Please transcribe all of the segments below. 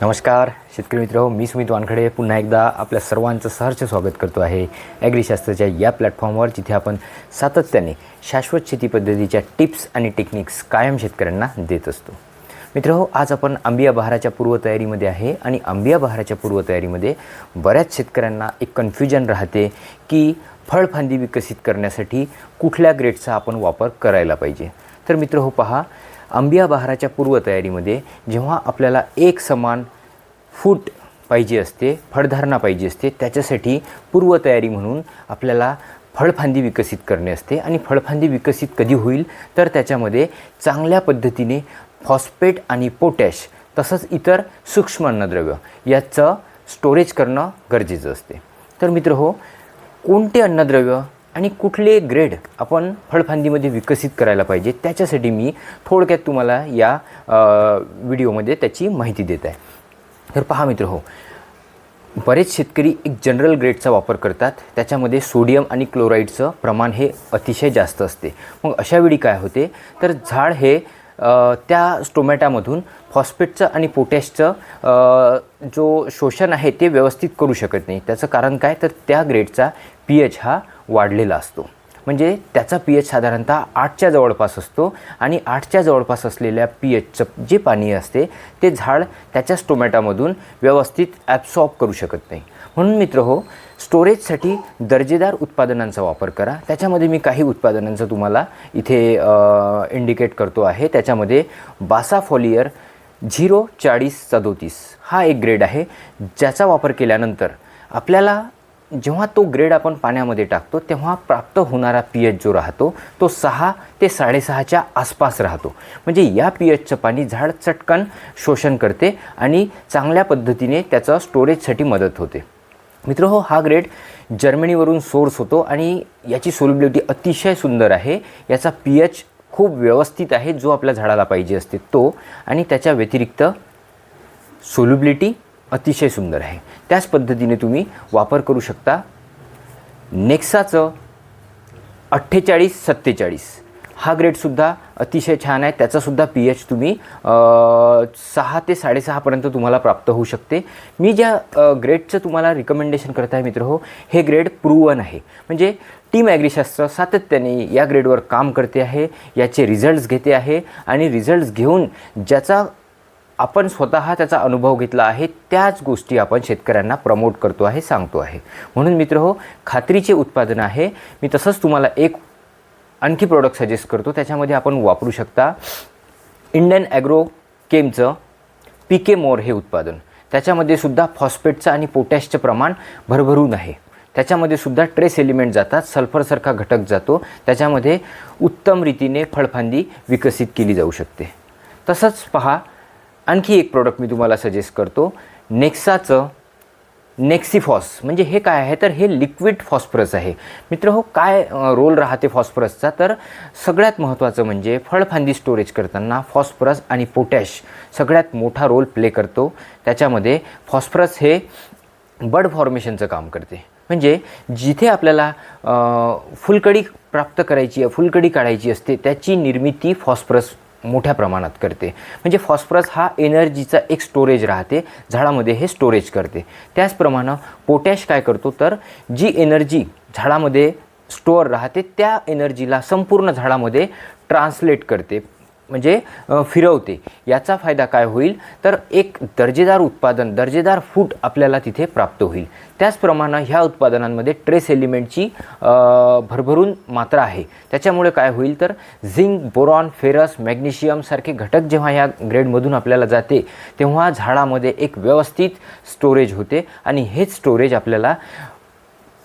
नमस्कार शेतकरी मित्र मी सुमित वानखडे. पुन्हा एकदा आपल्या सर्वांचं सहर्ष स्वागत करतो आहे ॲग्रीशास्त्राच्या या प्लॅटफॉर्मवर जिथे आपण सातत्याने शाश्वत शेती पद्धतीच्या टिप्स आणि टेक्निक्स कायम शेतकऱ्यांना देत असतो. मित्र आज आपण आंबिया बहाराच्या पूर्वतयारीमध्ये आहे आणि आंबिया बहाराच्या पूर्वतयारीमध्ये बऱ्याच शेतकऱ्यांना एक कन्फ्युजन राहते की फळफांदी विकसित करण्यासाठी कुठल्या ग्रेडचा आपण वापर करायला पाहिजे. तर मित्र हो पहा आंबिया बहाराच्या पूर्वतयारीमध्ये जेव्हा आपल्याला एक समान फूट पाहिजे असते फळधारणा पाहिजे असते त्याच्यासाठी पूर्वतयारी म्हणून आपल्याला फळफांदी विकसित करणे असते. आणि फळफांदी विकसित कधी होईल? तर त्याच्यामध्ये चांगल्या पद्धतीने फॉस्फेट आणि पोटॅश तसंच इतर सूक्ष्म अन्नद्रव्य याचं स्टोरेज करणं गरजेचं असते. तर मित्र हो कोणते अन्नद्रव्य आणि कुठले ग्रेड आपण फळफांदीमध्ये विकसित करायला पाहिजे त्याच्यासाठी मी थोडक्यात तुम्हाला या व्हिडिओमध्ये त्याची माहिती देत आहे. तर पहा मित्र हो बरेच शेतकरी एक जनरल ग्रेडचा वापर करतात त्याच्यामध्ये सोडियम आणि क्लोराईडचं प्रमाण हे अतिशय जास्त असते. मग अशावेळी काय होते? तर झाड हे त्या स्टोमॅटामधून फॉस्फेटचं आणि पोटॅशचं जो शोषण आहे ते व्यवस्थित करू शकत नाही. त्याचं कारण काय? तर त्या ग्रेडचा पी एच हा वाढलेला असतो. म्हणजे त्याचा पी एच साधारणतः आठच्या जवळपास असतो आणि आठच्या जवळपास असलेल्या पी एचचं जे पाणी असते ते झाड त्याच्या स्टोमॅटामधून व्यवस्थित ॲब्सॉर्ब करू शकत नाही. म्हणून मित्र हो स्टोरेजसाठी दर्जेदार उत्पादनांचा वापर करा. त्याच्यामध्ये मी काही उत्पादनांचं तुम्हाला इथे इंडिकेट करतो आहे. त्याच्यामध्ये बासा फॉलियर झिरो चाळीस सदोतीस हा एक ग्रेड आहे. ज्याचा वापर केल्यानंतर आपल्याला जेव्हा तो ग्रेड आपण पाण्यामध्ये टाकतो तेव्हा प्राप्त होणारा पी एच जो राहतो तो सहा ते साडेसहाच्या आसपास राहतो. म्हणजे या पी एचचं पाणी झाड चटकन शोषण करते आणि चांगल्या पद्धतीने त्याचं स्टोरेजसाठी मदत होते. मित्र हो हा ग्रेड जर्मनीवरून सोर्स होतो आणि याची सोलिबिलिटी अतिशय सुंदर आहे. याचा पी एच खूप व्यवस्थित आहे जो आपल्या झाडाला पाहिजे असते तो. आणि त्याच्या व्यतिरिक्त सोल्युबिलिटी अतिशय सुंदर आहे. त्याच पद्धतीने तुम्ही वापर करू शकता नेक्साचं अठ्ठेचाळीस सत्तेचाळीस. हा ग्रेडसुद्धा अतिशय छान आहे. त्याचासुद्धा पी एच तुम्ही सहा ते साडेसहापर्यंत तुम्हाला प्राप्त होऊ शकते. मी ज्या ग्रेडचं तुम्हाला रिकमेंडेशन करत आहे मित्र हो हे ग्रेड प्रूवन आहे. म्हणजे टीम ॲग्रिशास्त्र सातत्याने या ग्रेडवर काम करते आहे याचे रिझल्ट्स घेते आहे आणि रिझल्ट्स घेऊन ज्याचा आपण स्वतः त्याचा अनुभव घेतला आहे त्याच गोष्टी आपण शेतकऱ्यांना प्रमोट करतो आहे सांगतो आहे. म्हणून मित्र हो खात्रीचे उत्पादन आहे. मी तसंच तुम्हाला एक आणखी प्रोडक्ट सजेस्ट करतो त्याच्यामध्ये आपण वापरू शकता इंडियन ॲग्रो केमचं पी के मोर हे उत्पादन. त्याच्यामध्ये सुद्धा फॉस्फेटचं आणि पोटॅशचं प्रमाण भरभरून आहे. त्याच्यामध्ये सुद्धा ट्रेस एलिमेंट जातात सल्फरसारखा घटक जातो. त्याच्यामध्ये उत्तम रीतीने फळफांदी विकसित केली जाऊ शकते. तसंच पहा आणखी एक प्रोडक्ट मी तुम्हाला सजेस्ट करतो. नेक्साचं नेक्सिफॉस म्हणजे हे काय आहे? तर हे लिक्विड फॉस्फरस आहे. मित्र हो काय रोल राहते फॉस्फरसचा तर सगळ्यात महत्त्वाचं म्हणजे फळफांदी स्टोरेज करताना फॉस्फरस आणि पोटॅश सगळ्यात मोठा रोल प्ले करतो. त्याच्यामध्ये फॉस्फरस हे बड फॉर्मेशनचं काम करते. म्हणजे जिथे आपल्याला फुलकडी प्राप्त करायची आहे फुलकडी काढायची असते त्याची निर्मिती फॉस्फरस मोठ्या प्रमाणात करते. म्हणजे फॉस्फरस हा एनर्जीचा एक स्टोरेज राहते झाडामध्ये हे स्टोरेज करते. त्याचप्रमाणे पोटॅश काय करतो तर जी एनर्जी झाडामध्ये स्टोअर राहते त्या एनर्जीला संपूर्ण झाडामध्ये ट्रान्सलेट करते. म्हणजे फिरवते. याचा फायदा काय होईल? तर एक दर्जेदार उत्पादन दर्जेदार फूट आपल्याला तिथे प्राप्त होईल. त्याचप्रमाणे ह्या उत्पादनांमध्ये ट्रेस एलिमेंटची भरभरून मात्रा आहे. त्याच्यामुळे काय होईल तर झिंक बोरॉन फेरस मॅग्नेशियम सारखे घटक जेव्हा ह्या ग्रेडमधून आपल्याला जाते तेव्हा झाडामध्ये एक व्यवस्थित स्टोरेज होते आणि हेच स्टोरेज आपल्याला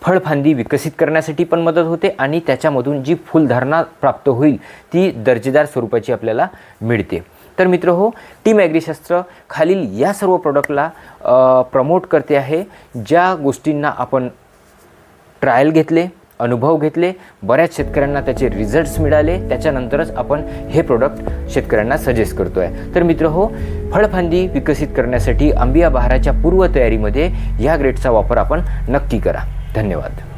फळफांदी विकसित करण्यासाठी पण मदत होते आणि त्याच्यामधून जी फुलधारणा प्राप्त होईल ती दर्जेदार स्वरूपाची आपल्याला मिळते. तर मित्र हो टीम ॲग्रीशास्त्र खालील या सर्व प्रोडक्टला प्रमोट करते आहे. ज्या गोष्टींना आपण ट्रायल घेतले अनुभव घेतले बऱ्याच शेतकऱ्यांना त्याचे रिझल्ट्स मिळाले त्याच्यानंतरच आपण हे प्रोडक्ट शेतकऱ्यांना सजेस्ट करतो आहे तर मित्र हो फळफांदी विकसित करण्यासाठी आंबिया बहाराच्या पूर्वतयारीमध्ये या ग्रेडचा वापर आपण नक्की करा. धन्यवाद.